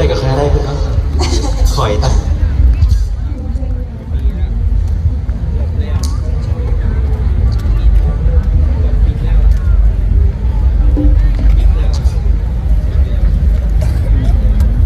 อะไรกับใครได้เพื่อนคอยตัง